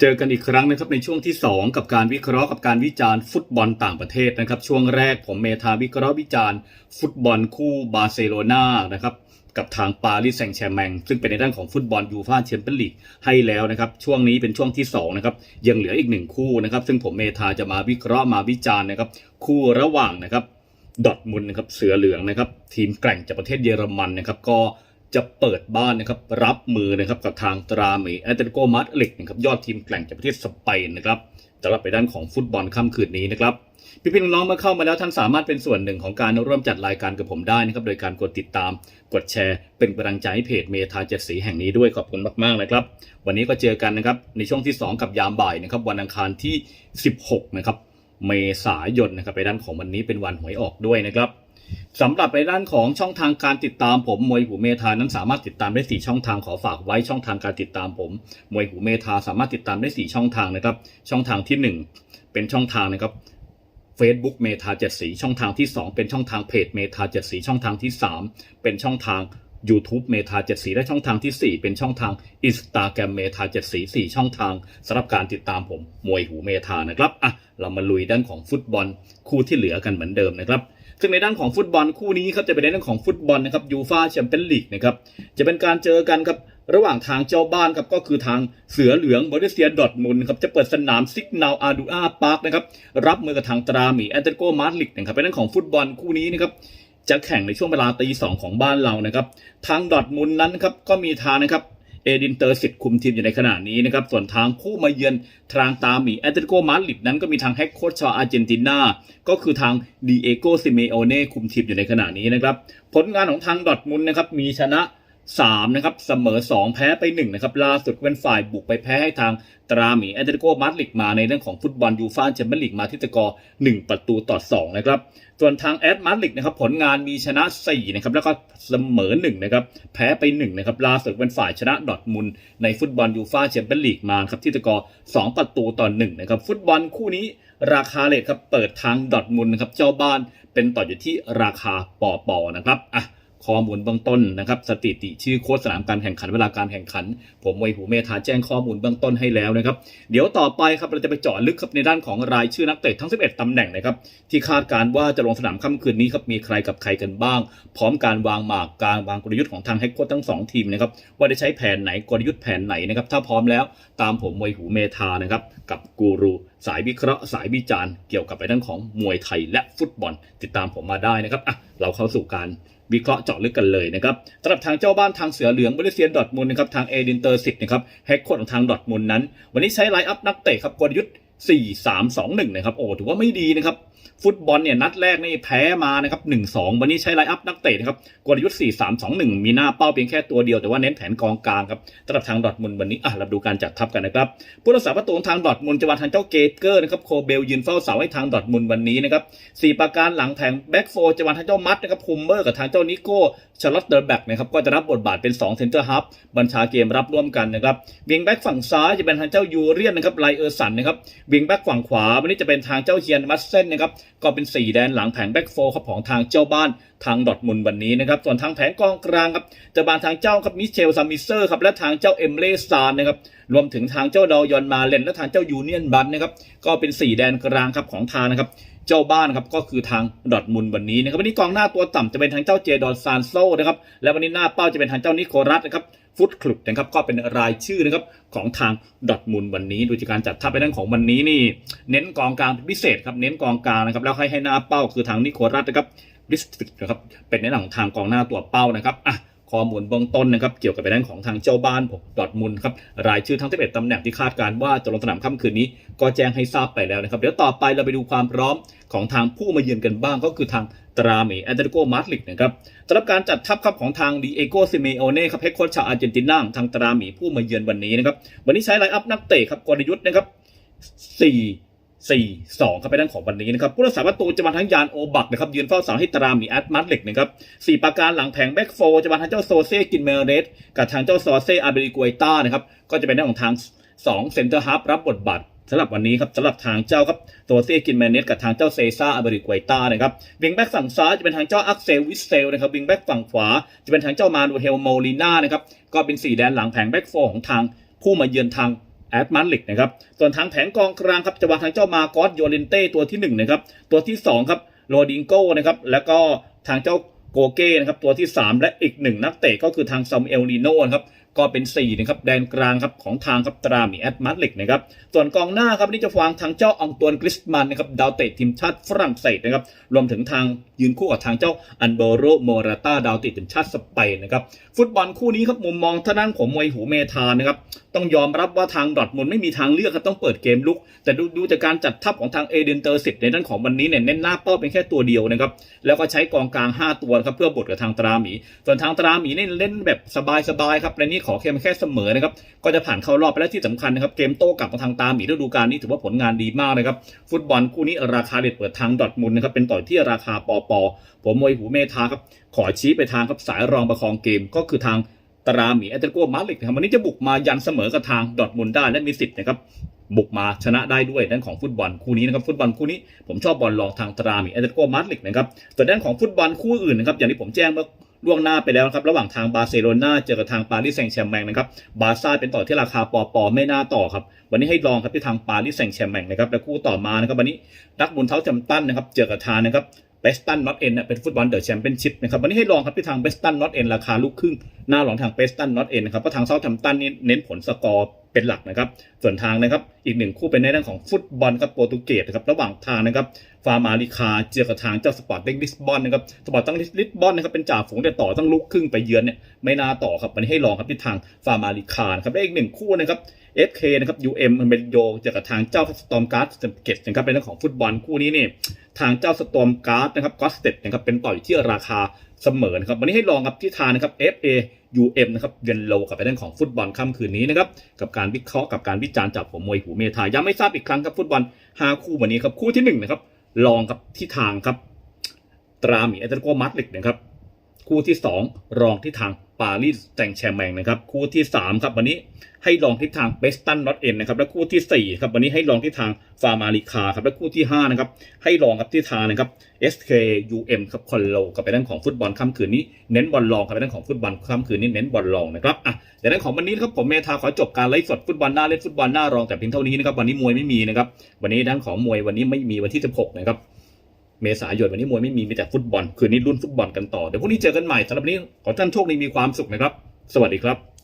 เจอกันอีกครั้งนะครับในช่วงที่ 2 กับการวิเคราะห์กับการวิจารณ์ฟุตบอลต่างประเทศนะครับ ช่วงแรกผมเมธาวิเคราะห์วิจารณ์ ฟุตบอลคู่บาร์เซโลนานะครับกับทางปารีสแซงต์แชร์แมงซึ่งเป็นในด้านของฟุตบอลยูฟ่าแชมเปี้ยนลีกให้แล้วนะครับ ช่วงนี้เป็นช่วงที่2นะครับยังเหลืออีกหนึ่งคู่นะครับ ซึ่งผมเมธาจะมาวิเคราะห์มาวิจารณ์นะครับ คู่ระหว่างนะครับดอทมุนนะครับเสือเหลืองนะครับทีมแกร่งจากประเทศเยอรมันนะครับก็ จะเปิดบ้านนะครับรับมือนะครับกับทางตราเมแอตเลติโกมาดริดนะครับยอดทีมแกร่งจากประเทศสเปนนะครับสำหรับไปด้านของฟุตบอลค่ำคืนนี้นะครับพี่พี่ๆน้องๆเมื่อเข้ามาแล้วท่านสามารถเป็นส่วนหนึ่งของการร่วมจัดรายการกับผมได้นะครับโดยการกดติดตาม กดแชร์ เป็นกำลังใจให้เพจเมทาเจ็ดสีแห่งนี้ด้วยขอบคุณมากๆนะครับ วันนี้ก็เจอกันนะครับในช่วงที่ 2 กับยามบ่ายนะครับวันอังคารที่ 16นะครับเมษายนนะครับไปด้านของวันนี้เป็นวันหวยออกด้วยนะครับ สำหรับในด้านของช่องทางการติดตามผมมวยหูเมธานั้นสามารถติดตามได้ 4 ช่องทางขอฝากไว้ช่องทางการติดตามผมมวยหูเมธาสามารถติดตามได้ 4 ช่องทางนะครับ ช่องทางที่ 1 เป็นช่องทางนะครับ Facebook เมธาเจ็ดสีช่องทางที่ 2 เป็นช่องทางเพจเมธาเจ็ดสีช่องทางที่ 3 เป็นช่องทาง YouTube เมธาเจ็ดสีและช่องทางที่ 4 เป็นช่องทาง Instagram เมธาเจ็ดสี4ช่องทางสำหรับการติดตามผมมวยหูเมธานะครับอะเรามาลุยด้านของฟุตบอลคู่ที่เหลือกันเหมือนเดิมนะครับ ซึ่งในด้านของฟุตบอลคู่นี้ครับจะเป็นในด้านของฟุตบอลนะครับยูฟาแชมเปี้ยนลีกนะครับจะเป็นการเจอกันครับระหว่างทางเจ้าบ้านครับก็คือทางเสือเหลืองบริเซียดอทมุนครับจะเปิดสนามซิกนาวอาดูอาพาร์คนะครับรับมือกับทางตราหมีแอตเตโกมาดริดนะครับเป็นเรื่องของฟุตบอลคู่นี้นะครับจะแข่งในช่วงเวลาตีสองของบ้านเรานะครับทางดอทมุนนั้นครับก็มีทางนะครับ เอดินเตอร์สิทธิ์คุมทีมอยู่ในขณะนี้นะครับ ส่วนทางคู่มาเยือนทางตาหมีแอตเลติโกมาดริดนั้นก็มีทางแฮกโคชชาวอาร์เจนตินา ก็คือทางดีเอโกซิเมโอเน่คุมทีมอยู่ในขณะนี้นะครับ ผลงานของทางดอทมุนนะครับมีชนะ 3 นะครับ เสมอ 2 แพ้ไป 1 นะครับ ล่าสุดเป็นฝ่ายบุกไปแพ้ให้ทางตราหมีแอตเลติโกมาดริดมาในเรื่องของฟุตบอลยูฟ่าแชมเปี้ยนลีกมาที่ตะกอ1 ประตูต่อ 2 นะครับ ส่วนทางแอดมาดริดนะครับ ผลงานมีชนะ 4 นะครับ แล้วก็เสมอ 1 นะครับ แพ้ไป 1 นะครับ ล่าสุดเป็นฝ่ายชนะดอทมุนในฟุตบอลยูฟ่าแชมเปี้ยนลีกมาครับที่ตะกอ2 ประตูต่อ 1 นะครับ ฟุตบอลคู่นี้ราคาเลทครับ เปิดทางดอทมุนนะครับ เจ้าบ้านเป็นต่ออยู่ที่ราคาปอปอนะครับ อะ ข้อมูลเบื้องต้นนะครับสถิติชื่อโค้ชสนามการแข่งขันเวลาการแข่งขัน ผมมวหูเมธาแจ้งข้อมูลเบื้องต้นให้แล้วนะครับเดี๋ยวต่อไปครับเราจะไปเจาะลึกครับในด้านของรายชื่อนักเตะทั้ง 11 ตำแหน่งนะครับที่คาดการว่าจะลงสนามค่ำคืนนี้ครับมีใครกับใครกันบ้าง พร้อมการวางหมากการวางกลยุทธ์ของทางเฮดโค้ชทั้งสองทีมนะครับว่าได้ใช้แผนไหนกลยุทธ์แผนไหนนะครับถ้าพร้อมแล้วตามผมมวหูเมธานะครับกับกูรูสายวิเคราะห์สายวิจารณ์เกี่ยวกับเรื่องของมวยไทยและฟุตบอล ติดตามผมมาได้นะครับอะเราเข้าสู่การวิเคราะห์เจาะลึกกันเลยนะครับสำหรับทางเจ้าบ้านทางเสือเหลืองบริเซียนดอทมุนนะครับทางเอดินเตอร์สิบนะครับแฮกโค้ดของทางดอทมุนนั้น วันนี้ใช้ไลน์อัพนักเตะครับกลยุทธ์4 3 2 1นะครับโอ้ถือว่าไม่ดีนะครับ ฟุตบอลเนี่ยนัดแรกนี่แพ้มานะครับ1 2วันนี้ใช้ไลน์อัพนักเตะนะครับกลยุทธ์4 3 2 1มีหน้าเป้าเพียงแค่ตัวเดียวแต่ว่าเน้นแผนกองกลางครับสำหรับทางดอทมุนวันนี้อะเราดูการจัดทัพกันนะครับผู้รักษาประตูทางดอทมุนจะวางทางเจ้าเกเกอร์นะครับโคเบลยืนเฝ้าเสาให้ทางดอทมุนวันนี้นะครับสี่ประการหลังแผงแบ็กโฟจะวางทางเจ้ามัดนะครับคุมเมอร์กับทางเจ้านิโก้ชาร์ลอตเดอร์แบ็กนะครับก็จะรับบทบาทเป็น2เซนเตอร์ฮับบัญชาเกมรับร่วมกันนะครับวิงแบ็กฝั่งซ้ายจะเป็นทางเจ้ายูเรียนนะครับไลเออร์สันนะครับวิงแบ็กฝั่งขวาวันนี้จะเป็นทางเจ้าเฮียนมัสเซนนะครับก็เป็นสี่แดนหลังแผงแบ็กโฟครับของทางเจ้าบ้านทางดอทมุนวันนี้นะครับ ส่วนทางแผงกองกลางครับจะบานทางเจ้าครับมิเชลซามิเซอร์ครับและทางเจ้าเอมเลซานนะครับรวมถึงทางเจ้าดอยอนมาเลนและทางเจ้ายูเนียนบันนะครับก็เป็นสี่แดนกลางครับของทางนะครับเจ้าบ้านครับก็คือทางดอทมุนวันนี้นะครับวันนี้กองหน้าตัวต่ำจะเป็นทางเจ้าเจดอนซานโซนะครับและวันนี้หน้าเป้าจะเป็นทางเจ้านิโครัสนะครับ ฟุตคลับนะครับก็เป็นรายชื่อนะครับของทางดอทมูลวันนี้ โดยการจัดทัพไปด้านของวันนี้นี่ เน้นกองกลางพิเศษครับเน้นกองกลางนะครับแล้วให้ให้หน้าเป้าคือทางนิโครัสนะครับดิสติกนะครับเป็นในหลังทางกองหน้าตัวเป้านะครับอะ ข้อมูลเบื้องต้นนะครับเกี่ยวกับไปด้านของทางเจ้าบ้านผมดอร์ทมุนด์ครับรายชื่อทั้ง 11ตำแหน่งที่คาดการว่าจะลงสนามค่ำคืนนี้ ก็แจ้งให้ทราบไปแล้วนะครับ เดี๋ยวต่อไปเราไปดูความพร้อมของทางผู้มาเยือนกันบ้างก็คือทางตราเมแอตเลติโกมาดริดนะครับสำหรับการจัดทัพครับของทางดีเอโกซิเมโอเน่ครับเฮดโค้ชชาวอาร์เจนตินาทางตราเมผู้มาเยือนวันนี้นะครับวันนี้ใช้ไลน์อัพนักเตะครับกลยุทธ์นะครับสี่ สี่สองครับไปด้านของวันนี้นะครับผู้รักษาประตูจะมาทั้งยานโอบักนะครับยืนเฝ้าเสาให้ตรามีแอดมัดเล็กนะครับสี่ประการหลังแผงแบ็กโฟจะมาทางเจ้าโซเซกินเมเรสกับทางเจ้าซอเซอาเบริกวยต้านะครับก็จะเป็นด้านของทางสองเซนเตอร์ฮับรับบทบาทสำหรับวันนี้ครับสำหรับทางเจ้าครับโซเซกินเมเรสกับทางเจ้าเซซ่าอาเบริกวยต้านะครับวิงแบ็กฝั่งซ้ายจะเป็นทางเจ้าอักเซลวิสเซลนะครับวิงแบ็กฝั่งขวาจะเป็นทางเจ้ามานูเฮลโมลิน่านะครับก็เป็นสี่แดนหลังแผงแบ็กโฟของทางผู้มาเยือนทาง แอดมันลิกนะครับ ส่วนทางแผงกองกลางครับจะวางทางเจ้ามากอสโยเลนเต้ตัวที่หนึ่งนะครับ ตัวที่สองครับโรดิงโก้นะครับ แล้วก็ทางเจ้าโกเก้นะครับ ตัวที่ 3 และอีกหนึ่งนักเตะก็คือทางซามเอลลีโน่นครับ ก็เป็น4นะครับ แดนกลางครับของทางครับตรามีแอดมาดลิกนะครับ ส่วนกองหน้าครับนี่จะวางทางเจ้าอองตวนกริสมันนะครับ ดาวเตะทีมชาติฝรั่งเศสนะครับ รวมถึงทางยืนคู่กับทางเจ้าอันโบโรโมราตาดาวเตะทีมชาติสเปนนะครับฟุตบอลคู่นี้ครับมุมมองท่านั่งผมมวยหูเมธานะครับต้องยอมรับว่าทางดอทมุนด์ไม่มีทางเลือกครับต้องเปิดเกมลุก แต่ดูดูจากการจัดทัพของทางเอเดนเตอร์สิในด้านของวันนี้เนี่ยเน้นหน้าเป้าเป็นแค่ตัวเดียวนะครับแล้วก็ใช้กองกลาง 5 ตัวครับเพื่อบดกับทางตราหมี ส่วนทางตราหมีเนี่ยเล่นแบบสบายๆครับในนี้ขอแค่แค่เสมอนะครับก็จะผ่านเข้ารอบไปแล้วที่สำคัญนะครับเกมโต้กลับของทางตราหมีฤดูกาลนี้ถือว่าผลงานดีมากนะครับฟุตบอลคู่นี้ราคาเด็ดเปิดทางดอทมุนด์นะครับเป็นต่อที่ราคาปอปอผมมวยหูเมธาครับขอชี้ไปทางครับสายรองประคองเกมก็คือทางตราหมีแอตเลติโกมาดริดนะครับวันนี้จะบุกมายันเสมอกับทางดอทมุนด์ได้และมีสิทธิ์นะครับบุกมาชนะได้ด้วยด้านของฟุตบอลคู่นี้นะครับฟุตบอลคู่นี้ผมชอบบอลรองทางตราหมีแอตเลติโกมาดริดนะครับส่วนด้านของฟุตบอลคู่อื่นนะครับอย่างที่ผมแจ้งเมื่อล่วงหน้าไปแล้วนะครับระหว่างทางบาร์เซโลนาเจอกับทางปารีสแซงต์แชร์แมงนะครับบาร์ซ่าเป็นต่อที่ราคาปอปอไม่น่าต่อครับวันนี้ให้ลองครับที่ทางปารีสแซงต์แชร์แมงนะครับและคู่ต่อมานะครับวันนี้นักบุญเท้าจำตั้นนะครับเจอกับทางนะครับ เบสตันน็อตเอ็นเป็นฟุตบอลเดอะแชมเปี้ยนชิพนะครับวันนี้ให้ลองครับที่ทางเบสตันน็อตเอ็นราคาลูกครึ่งหน้าหลองทางเบสตันน็อตเอ็นนะครับเพราะทางเซาท์แฮมป์ตันนี่เน้นผลสกอร์ เป็นหลักนะครับ ส่วนทางนะครับ อีกหนึ่งคู่เป็นในด้านของฟุตบอลครับโปรตุเกสนะครับระหว่างทางนะครับฟาร์มาริคาเจอกับทางเจ้าสปอร์ตเด็กลิสบอนนะครับสปอร์ตตั้งลิสบอนนะครับเป็นจ่าฝูงแต่ต่อต้องลุกครึ่งไปเยือนเนี่ยไม่น่าต่อครับวันนี้ให้ลองครับที่ทางฟาร์มาริคานะครับและอีกหนึ่งคู่นะครับ FK นะครับ UM มันเป็นโยเจอกับทางเจ้าสตอมการ์ดเกตนะครับเป็นเรื่องของฟุตบอลคู่นี้เนี่ยทางเจ้าสตอมการ์ดนะครับก็สเตตนะครับเป็นต่อยที่ราคาเสมอนะครับวันนี้ให้ลองครับที่ทางนะครับ FA UM นะครับเยนโลกับเป็นเรื่องของฟุตบอลค่ำคืนนี้นะครับกับการวิเคราะห์กับการวิจารณ์จากผมมวยหูเมทาย้ำไม่ทราบอีกครั้งครับฟุตบอล5คู่วันนี้ครับคู่ที่1นะครับลองครับที่ทางครับตราหมีแอตเลตโกมาดลิกนะครับคู่ที่ 2 รองที่ทาง ปารีสแซงแชร์แมงนะครับคู่ที่ 3 ครับ วันนี้ให้ลองที่ทางเบสตันนอตเอ็นนะครับและคู่ทีสี่4ครับวันนี้ให้ลองที่ทางฟาร์มาริคาครับและคู่ที่5นะครับให้ลองครับที่ทางนะครับ SKUM ครับคอนโลกับไปด้านของฟุตบอลค่ำคืนนี้เน้นบอลลองกับไปด้านของฟุตบอลค่ำคืนนี้เน้นบอลลองนะครับอะแต่ด้านของวันนี้ครับผมเมธาขอจบการไลฟ์สดฟุตบอลหน้าเล่นฟุตบอลหน้ารองแต่เพียงเท่านี้นะครับวันนี้มวยไม่มีนะครับวันนี้ด้านของมวยวันนี้ไม่มีวันที่ 16นะครับ เมษายนวันนี้มวยไม่มีมีแต่ฟุตบอล คืนนี้รุ่นฟุตบอลกันต่อ เดี๋ยวพรุ่งนี้เจอกันใหม่สำหรับวันนี้ขอท่านโชคดีมีความสุขนะครับ สวัสดีครับ